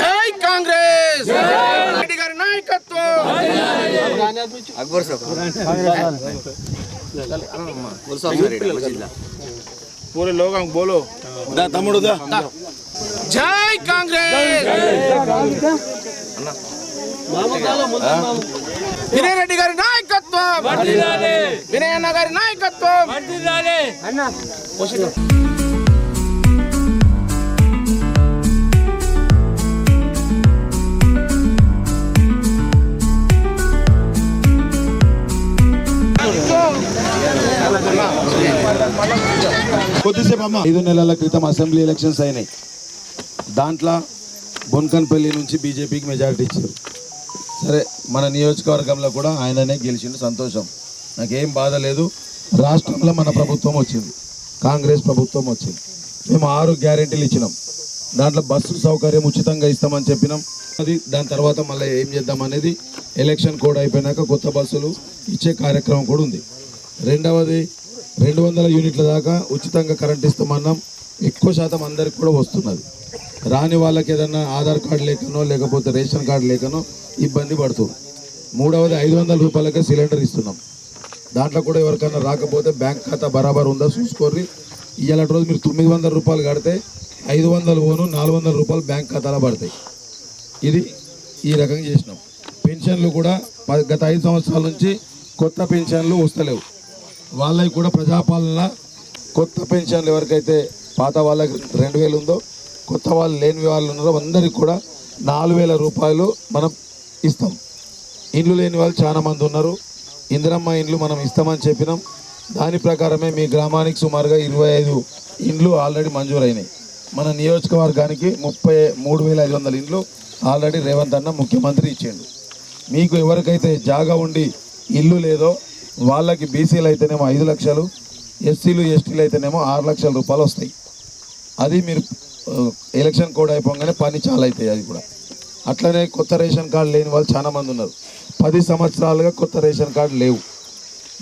జై కాంగ్రెస్! రెడ్డి గారి నాయకత్వం! పూరే లోగం బోలో. తమ్ముడు జై కాంగ్రెస్! వినయ్ రెడ్డి గారి నాయకత్వం! వినయ్ అన్న గారి నాయకత్వం! కొద్దిసేపు ఐదు నెలల క్రితం అసెంబ్లీ ఎలక్షన్స్ అయినాయి. దాంట్లో బొన్కన్పల్లి నుంచి బీజేపీకి మెజారిటీ ఇచ్చారు. సరే మన నియోజకవర్గంలో కూడా ఆయననే గెలిచిండు సంతోషం. నాకేం బాధ లేదు. రాష్ట్రంలో మన ప్రభుత్వం వచ్చింది. కాంగ్రెస్ ప్రభుత్వం వచ్చింది. మేము ఆరు గ్యారెంటీలు ఇచ్చినాం. దాంట్లో బస్సు సౌకర్యం ఉచితంగా ఇస్తామని చెప్పినాం. అది దాని తర్వాత మళ్ళీ ఏం చేద్దాం అనేది ఎలక్షన్ కోడ్ అయిపోయినాక కొత్త బస్సులు ఇచ్చే కార్యక్రమం కూడా ఉంది. రెండవది రెండు వందల యూనిట్ల దాకా ఉచితంగా కరెంట్ ఇస్తామన్నాం. ఎక్కువ శాతం అందరికి కూడా వస్తున్నది. రాని వాళ్ళకి ఏదన్నా ఆధార్ కార్డు లేకనో లేకపోతే రేషన్ కార్డు లేకనో ఇబ్బంది పడుతుంది. మూడవది ఐదు వందల రూపాయలకే సిలిండర్ ఇస్తున్నాం. దాంట్లో కూడా ఎవరికైనా రాకపోతే బ్యాంక్ ఖాతా బరాబర్ ఉందా చూసుకోర్రి. ఇవాళ రోజు మీరు తొమ్మిది వందల రూపాయలు కడితే ఐదు వందలు పోను నాలుగు వందల రూపాయలు బ్యాంక్ ఖాతాలో పడతాయి. ఇది ఈ రకంగా చేసినాం. పెన్షన్లు కూడా గత ఐదు సంవత్సరాల నుంచి కొత్త పెన్షన్లు వస్తలేవు. వాళ్ళకి కూడా ప్రజాపాలన కొత్త పెన్షన్లు ఎవరికైతే పాత వాళ్ళకి రెండు వేలు ఉందో కొత్త వాళ్ళు లేని వాళ్ళు ఉన్నారో అందరికి కూడా నాలుగు వేల రూపాయలు మనం ఇస్తాం. ఇండ్లు లేని వాళ్ళు చాలా మంది ఉన్నారు. ఇందిరమ్మ ఇండ్లు మనం ఇస్తామని చెప్పినాం. దాని ప్రకారమే మీ గ్రామానికి సుమారుగా ఇరవై ఐదు ఇండ్లు ఆల్రెడీ మంజూరైనాయి. మన నియోజకవర్గానికి ముప్పై మూడు వేల ఐదు వందల ఇండ్లు ఆల్రెడీ రేవంత్ అన్న ముఖ్యమంత్రి ఇచ్చిండు. మీకు ఎవరికైతే జాగా ఉండి ఇల్లు లేదో వాళ్ళకి బీసీలు అయితేనేమో ఐదు లక్షలు ఎస్సీలు ఎస్టీలు అయితేనేమో ఆరు లక్షల రూపాయలు వస్తాయి. అది మీరు ఎలక్షన్ కోడ్ అయిపోగానే పని చాలా అవుతాయి అది కూడా. అట్లనే కొత్త రేషన్ కార్డు లేని వాళ్ళు చాలామంది ఉన్నారు. పది సంవత్సరాలుగా కొత్త రేషన్ కార్డు లేవు.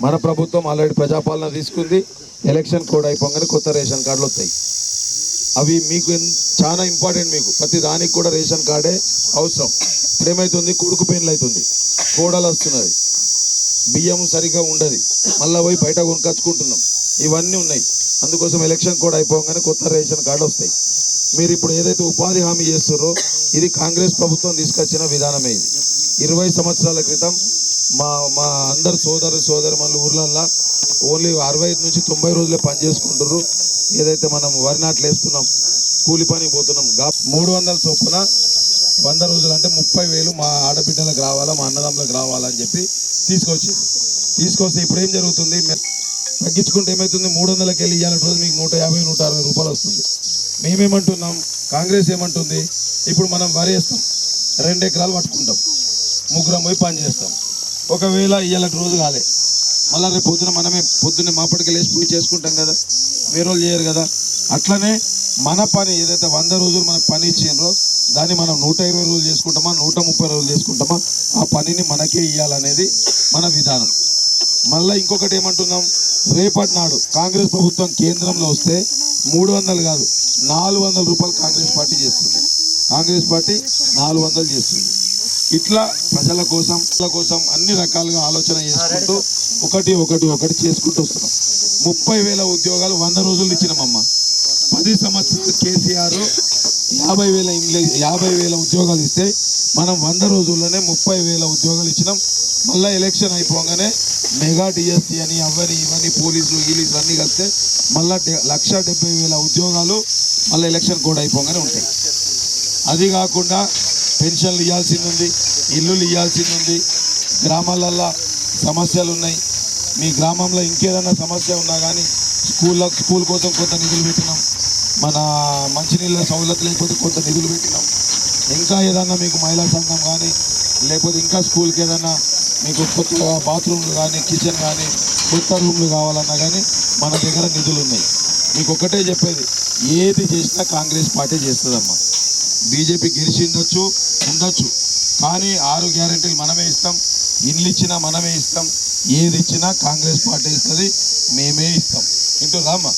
మన ప్రభుత్వం ఆల్రెడీ ప్రజాపాలన తీసుకుంది ఎలక్షన్ కోడ్ అయిపోగానే కొత్త రేషన్ కార్డులు వస్తాయి. అవి మీకు చాలా ఇంపార్టెంట్ మీకు. ప్రతి దానికి కూడా రేషన్ కార్డే అవసరం. ఇప్పుడు ఏమవుతుంది కొడుకు పెయిన్లు అవుతుంది కోడలు వస్తున్నది. బియ్యం సరిగా ఉండదు. మళ్ళీ పోయి బయట కొనుకొచ్చుకుంటున్నాం ఇవన్నీ ఉన్నాయి. అందుకోసం ఎలక్షన్ కూడా అయిపోగానే కొత్త రేషన్ కార్డు వస్తాయి. మీరు ఇప్పుడు ఏదైతే ఉపాధి హామీ చేస్తున్నారో ఇది కాంగ్రెస్ ప్రభుత్వం తీసుకొచ్చిన విధానమే ఇది. ఇరవై సంవత్సరాల క్రితం మా మా అందరు సోదరు సోదరు మన ఊర్లల్లో ఓన్లీ అరవై ఐదు నుంచి తొంభై రోజులే పని చేసుకుంటారు ఏదైతే మనం వరి నాట్లు వేస్తున్నాం కూలి పనికి పోతున్నాం గా మూడు వందల చొప్పున వంద రోజులు అంటే ముప్పై వేలు మా ఆడబిడ్డలకు రావాలా మా అన్నదమ్ములకు రావాలని చెప్పి తీసుకొచ్చి తీసుకొస్తే ఇప్పుడు ఏం జరుగుతుంది? తగ్గించుకుంటే ఏమవుతుంది? మూడు వందలకి వెళ్ళి ఇవాళ రోజు మీకు నూట యాభై నూట అరవై రూపాయలు వస్తుంది. మేమేమంటున్నాం? కాంగ్రెస్ ఏమంటుంది? ఇప్పుడు మనం వరి వేస్తాం. రెండు ఎకరాలు పట్టుకుంటాం. ముగ్గురం పోయి పని చేస్తాం. ఒకవేళ ఇవాళ రోజు కాలే. మళ్ళీ రేపు పొద్దున మనమే పొద్దున్నే మాపటికి లేచి పూజ చేసుకుంటాం కదా. వేరే వాళ్ళు చేయరు కదా. అట్లనే మన పని ఏదైతే వంద రోజులు మనకు పని ఇచ్చిండ్రో దాన్ని మనం నూట ఇరవై రోజులు చేసుకుంటామా నూట ముప్పై రోజులు చేసుకుంటామా? ఆ పనిని మనకే ఇవ్వాలనేది మన విధానం. మళ్ళీ ఇంకొకటి ఏమంటున్నాం? రేపటి నాడు కాంగ్రెస్ ప్రభుత్వం కేంద్రంలో వస్తే మూడు వందలు కాదు నాలుగు వందల రూపాయలు కాంగ్రెస్ పార్టీ చేస్తుంది. కాంగ్రెస్ పార్టీ నాలుగు వందలు చేస్తుంది. ఇట్లా ప్రజల కోసం కోసం అన్ని రకాలుగా ఆలోచన చేసుకుంటూ ఒకటి ఒకటి ఒకటి చేసుకుంటూ వస్తున్నాం. ముప్పై వేల ఉద్యోగాలు వంద రోజులు ఇచ్చినామమ్మా. పది సంవత్సరాలు కేసీఆర్ యాభై వేల యాభై వేల ఉద్యోగాలు ఇస్తే మనం వంద రోజుల్లోనే ముప్పై వేల ఉద్యోగాలు ఇచ్చినాం. మళ్ళీ ఎలక్షన్ అయిపోగానే మెగా డిఎస్సి అని అవని ఇవన్నీ పోలీసులు గీలీసులు అన్నీ కలిస్తే మళ్ళీ లక్ష డెబ్బై వేల ఉద్యోగాలు మళ్ళీ ఎలక్షన్ కూడా అయిపోగానే ఉంటాయి. అది కాకుండా పెన్షన్లు ఇవ్వాల్సింది ఉంది ఇల్లులు ఇవ్వాల్సింది ఉంది గ్రామాలల్లో సమస్యలు ఉన్నాయి మీ గ్రామంలో ఇంకేదైనా సమస్య ఉన్నా కానీ స్కూల్లో స్కూల్ కోసం కొంత నిధులు పెట్టినాం మన మంచినీళ్ళ సౌలత్ లేకపోతే కొంత నిధులు పెట్టినాం. ఇంకా ఏదన్నా మీకు మహిళా సంఘం కానీ లేకపోతే ఇంకా స్కూల్కి ఏదన్నా మీకు కొత్త బాత్రూమ్లు కానీ కిచెన్ కానీ కొత్త రూమ్లు కావాలన్నా కానీ మన దగ్గర నిధులు ఉన్నాయి. మీకు ఒకటే చెప్పేది ఏది చేసినా కాంగ్రెస్ పార్టీ చేస్తుందమ్మా. బీజేపీ గెలిచిండొచ్చు ఉండొచ్చు. కానీ ఆరు గ్యారెంటీలు మనమే ఇస్తాం ఇండ్లు ఇచ్చినా మనమే ఇస్తాం ఏది ఇచ్చినా కాంగ్రెస్ పార్టీ ఇస్తుంది మేమే ఇస్తాం. ఇంటూ రామ్మా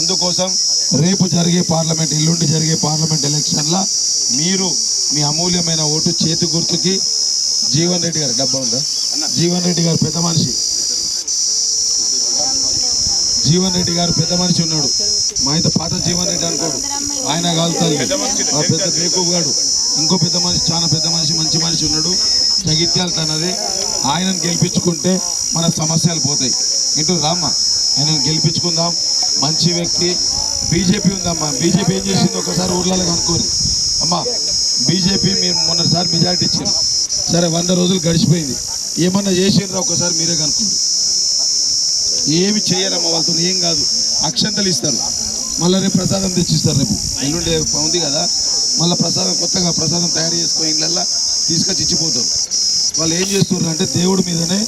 అందుకోసం రేపు జరిగే పార్లమెంట్ ఎల్లుండి జరిగే పార్లమెంట్ ఎలక్షన్ల మీరు మీ అమూల్యమైన ఓటు చేతి గుర్తుకి జీవన్ రెడ్డి గారు డబ్బా ఉందా? జీవన్ రెడ్డి గారు పెద్ద మనిషి. జీవన్ రెడ్డి గారు పెద్ద మనిషి ఉన్నాడు. మా ఇంత పాత జీవన్ రెడ్డి అనుకోడు. ఆయన కాలుతుంది ఆ పెద్ద బేకూబ్ గాడు. ఇంకో పెద్ద మనిషి చాలా పెద్ద మనిషి మంచి మనిషి ఉన్నాడు. జగిత్యాల తనది. ఆయనను గెలిపించుకుంటే మన సమస్యలు పోతాయి. ఇంటూ రామ్మ. ఆయనను గెలిపించుకుందాం. మంచి వ్యక్తి. బీజేపీ ఉందమ్మా. బీజేపీ ఏం చేసింది? ఒకసారి ఊర్లలో కనుక్కోరు అమ్మా బీజేపీ మీరు మొన్నసారి మెజారిటీ ఇచ్చారు. సరే వంద రోజులు గడిచిపోయింది. ఏమన్నా చేసిండ్రా? ఒకసారి మీరే కనుక్కోండి. ఏమి చేయాలమ్మా వాళ్ళతో? ఏం కాదు. అక్షంతలు ఇస్తారు. మళ్ళీ రేపు ప్రసాదం తెచ్చిస్తారు రేపు. ఎల్లుండే ఉంది కదా. మళ్ళీ ప్రసాదం కొత్తగా ప్రసాదం తయారు చేసుకుని ఇళ్ళల్లో తీసుకొచ్చి ఇచ్చిపోతారు. వాళ్ళు ఏం చేస్తున్నారు అంటే దేవుడి మీదనే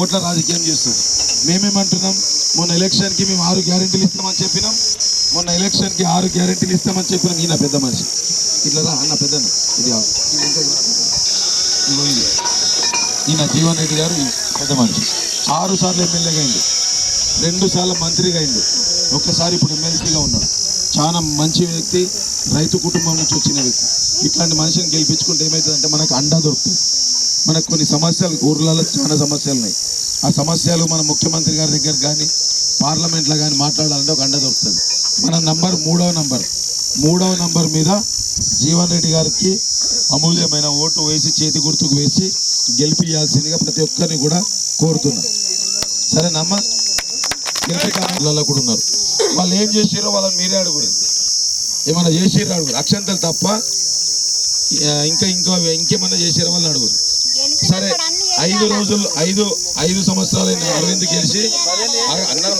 ఓట్ల రాజకీయం చేస్తారు మేమేమంటున్నాం? మొన్న ఎలక్షన్కి మేము ఆరు గ్యారెంటీలు ఇస్తామని చెప్పినాం. మొన్న ఎలక్షన్కి ఆరు గ్యారెంటీలు ఇస్తామని చెప్పినాం. ఈయన పెద్ద మనిషి. ఇట్లా రా అన్న పెద్దన ఇది ఈయన జీవన్ రెడ్డి గారు పెద్ద మనిషి. ఆరు సార్లు ఎమ్మెల్యేగా అయింది రెండు సార్లు మంత్రిగా అయింది ఒక్కసారి ఇప్పుడు ఎమ్మెల్సీగా ఉన్నాడు. చాలా మంచి వ్యక్తి రైతు కుటుంబం నుంచి వచ్చిన వ్యక్తి. ఇట్లాంటి మనిషిని గెలిపించుకుంటే ఏమవుతుందంటే మనకు అండా దొరుకుతుంది. మనకు కొన్ని సమస్యలు ఊర్లలో చాలా సమస్యలు ఉన్నాయి. ఆ సమస్యలు మన ముఖ్యమంత్రి గారి దగ్గర కానీ పార్లమెంట్లో కానీ మాట్లాడాలంటే ఒక అండ దొరుకుతుంది. మన నంబర్ మూడవ నంబర్. మూడవ నంబర్ మీద జీవన్ రెడ్డి గారికి అమూల్యమైన ఓటు వేసి చేతి గుర్తుకు వేసి గెలిపియాల్సిందిగా ప్రతి ఒక్కరిని కూడా కోరుతున్నా. సరేనమ్మా గెలిపికాలలో కూడా ఉన్నారు. వాళ్ళు ఏం చేసిరో వాళ్ళని మీరే అడుగురు ఏమైనా చేసిర్రో అడుగురు అక్షంతలు తప్ప ఇంకా ఇంకో ఇంకేమన్నా చేసిరో వాళ్ళని అడుగురు సరే. ఐదు రోజులు ఐదు ఐదు సంవత్సరాలైన అరవింద్ గెలిచి అన్నారు.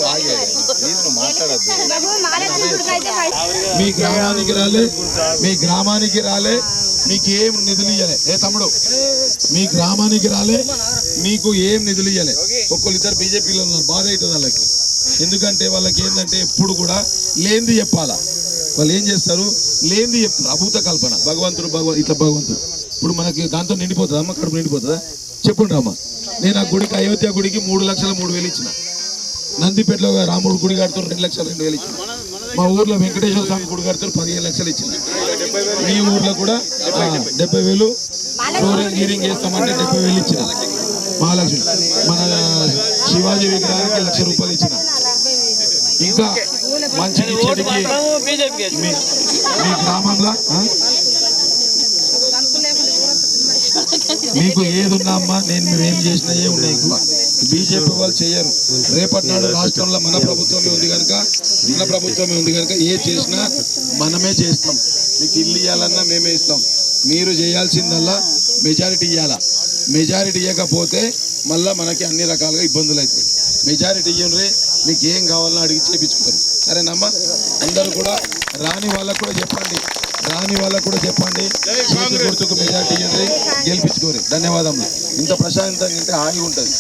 మీ గ్రామానికి రాలే మీ గ్రామానికి రాలే మీకు ఏం నిధులు ఇయ్యలే. ఏ తమ్ముడు మీ గ్రామానికి రాలే మీకు ఏం నిధులు ఇయ్యలే. ఒక్కళ్ళు ఇద్దరు బీజేపీలో ఉన్నారు బాధ అవుతుంది వాళ్ళకి. ఎందుకంటే వాళ్ళకి ఏంటంటే ఎప్పుడు కూడా లేనిది చెప్పాలా? వాళ్ళు ఏం చేస్తారు? లేనిది చెప్తారు అభూత కల్పన. భగవంతుడు భగవ ఇట్లా భగవంతుడు. ఇప్పుడు మనకి దాంతో నిండిపోతుందా? అమ్మ కడుపు నిండిపోతుందా? చెప్పండి అమ్మ నేను ఆ గుడికి అయోధ్య గుడికి మూడు లక్షల మూడు వేలు ఇచ్చిన. నందిపేటలో రాముడు గుడి కడుతున్నారు రెండు లక్షల రెండు వేలు ఇచ్చిన. మా ఊర్లో వెంకటేశ్వర స్వామి గుడి కడుతున్నారు పదిహేను లక్షలు ఇచ్చిన. మీ ఊర్లో కూడా డెబ్బై వేలు ఫ్లోరింగ్ గీరింగ్ చేస్తామంటే డెబ్బై వేలు ఇచ్చిన. మహాలక్ష్మి మన శివాజీ విగ్రహానికి లక్ష రూపాయలు ఇచ్చిన. ఇంకా మంచి మీ మీ గ్రామంలో ఆ? మీకు ఏది ఉన్నా అమ్మా నేను మీరు ఏం చేసినా ఏ ఉన్నాయి. ఎక్కువ బీజేపీ వాళ్ళు చేయరు. రేపటి నాడు రాష్ట్రంలో మన ప్రభుత్వమే ఉంది కనుక మన ప్రభుత్వమే ఉంది కనుక ఏ చేసినా మనమే చేస్తాం. మీకు ఇల్లు ఇవ్వాలన్నా మేమే ఇస్తాం. మీరు చేయాల్సిందల్లా మెజారిటీ ఇవ్వాలా మెజారిటీ ఇవ్వకపోతే మళ్ళీ మనకి అన్ని రకాలుగా ఇబ్బందులు అవుతాయి. మెజారిటీ ఇవ్వండి మీకు ఏం కావాలన్నా అడిగి చేపించుకోరు సరేనమ్మా? అందరూ కూడా రాని వాళ్ళకు కూడా చెప్పండి రాని వాళ్ళకు కూడా చెప్పండి చేతి గుర్తుకు మెజారిటీ ఇవ్వండి గెలిపించుకోరు ధన్యవాదములు ఇంత ప్రశాంతంగా ఉంటే హాయిగా ఉంటుంది